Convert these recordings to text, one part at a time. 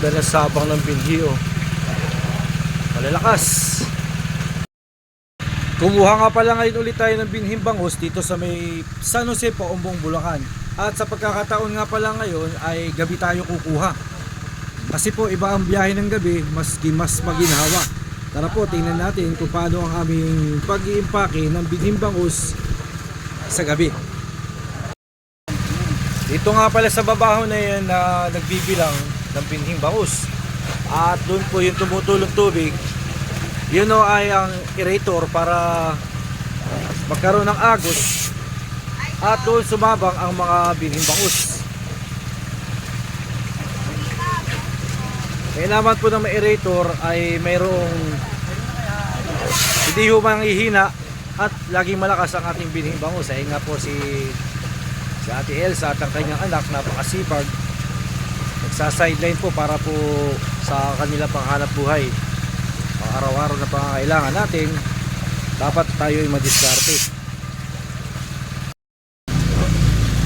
Ganda na sabang ng binhi oh. Malalakas. Kumuha nga pala ngayon ulit tayo ng binhing bangus dito sa may San Jose po, Umbong, Bulacan. At sa pagkakataon nga pala ngayon ay gabi tayo kukuha. Kasi po iba ang biyahe ng gabi, maski mas maginhawa. Tara po, tingnan natin kung paano ang aming pag-iimpake ng binhing bangus sa gabi. Dito nga pala sa babaho na yan na nagbibilang ng binhing bangus. At doon po yung tumutulong tubig. Yun o ay ang aerator para magkaroon ng agos. At doon sumabang ang mga binhing bangus. Kaya naman po ng aerator ay mayroong hindi ho manghihina at laging malakas ang ating binhing bangus. Ay nga po si si Ate Elsa at ang kanyang anak napakasipag nagsa-sideline po para po sa kanila panghanap buhay. Araw-araw na pangangailangan natin dapat tayo ay madiskarte.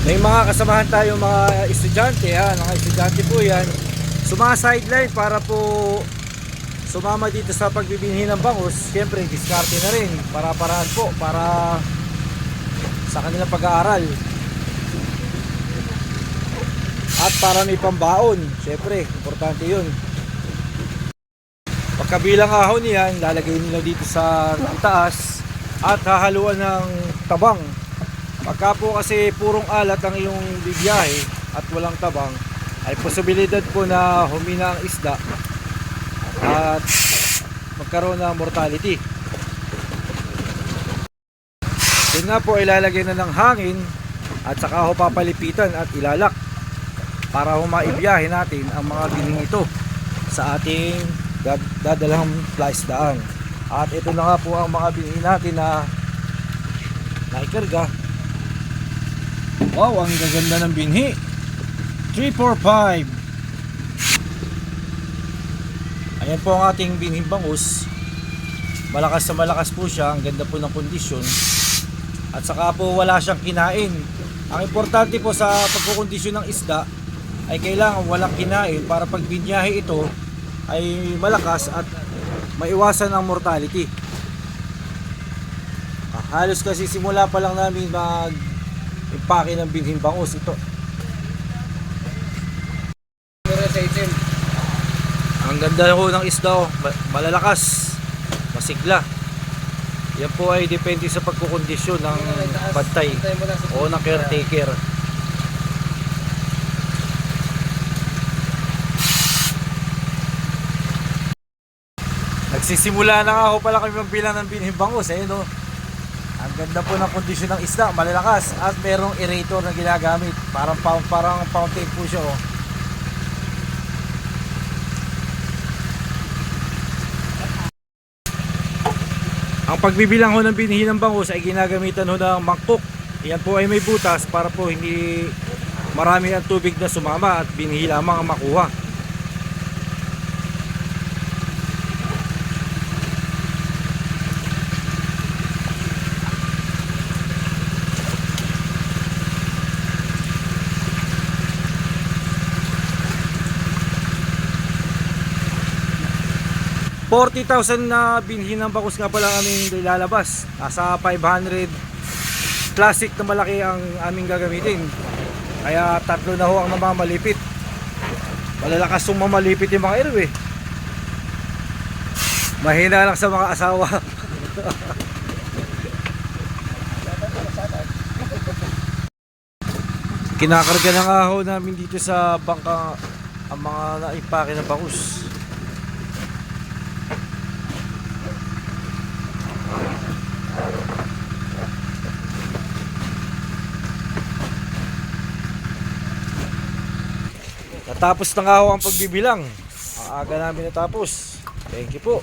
May mga kasamahan tayo mga estudyante ha mga estudyante po yan. Sumama-sideline para po sumama dito sa pagbibinhi ng bangus siyempre diskarte na rin para paraan po para sa kanilang pag-aaral at para may pambaon syempre importante yun. Pagkabilang ahon niyan lalagay nila dito sa taas at hahaluan ng tabang. Pagka po kasi purong alat ang iyong bibiyahe at walang tabang ay posibilidad po na humina ang isda at magkaroon ng mortality. Yun nga po ilalagay na ng hangin at saka ho papalipitan at ilalak para humaibiyahe natin ang mga bining ito sa ating dad- dadalhang flies daan. At ito na nga po ang mga bining natin na naikarga. Wow, ang gaganda ng binhi. 345. Ayan po ang ating binhing bangus. Malakas na malakas po siya. Ang ganda po ng kondisyon. At saka po wala siyang kinain. Ang importante po sa pagkukondisyon ng isda ay kailangan walang kinain para pag binyahe ito ay malakas at maiwasan ang mortality. Ah, halos kasi simula pa lang namin mag impake ng binhing bangus ito. Ang ganda ho ng isda oh. Ma- malalakas, masigla. Yan po ay depende sa pagkukondisyon ng bantay o ng caretaker. Nagsisimula na nga ako pala kami magbilang ng binhing bangus eh no. Ang ganda po ng kondisyon ng isda, malalakas at merong aerator na ginagamit. Parang pa- parang fountain po siya oh. Ang pagbibilang ho ng binhi ng bangus ay ginagamitan ho ng mangkok. Yan po ay may butas para po hindi marami ang tubig na sumama at binhi lamang ang makuha. $40,000 na binhi ng bangus nga pala aming ilalabas. Nasa 500 plastic na malaki ang aming gagamitin. Kaya tatlo na ho ang namamalipit. Malalakas yung mamalipit yung mga iro eh. Mahina lang sa mga asawa. Kinakarga ng aho namin dito sa bangka ang mga naipake ng bangus. Natapos na nga ho ang pagbibilang. Ang aga namin natapos. Thank you po.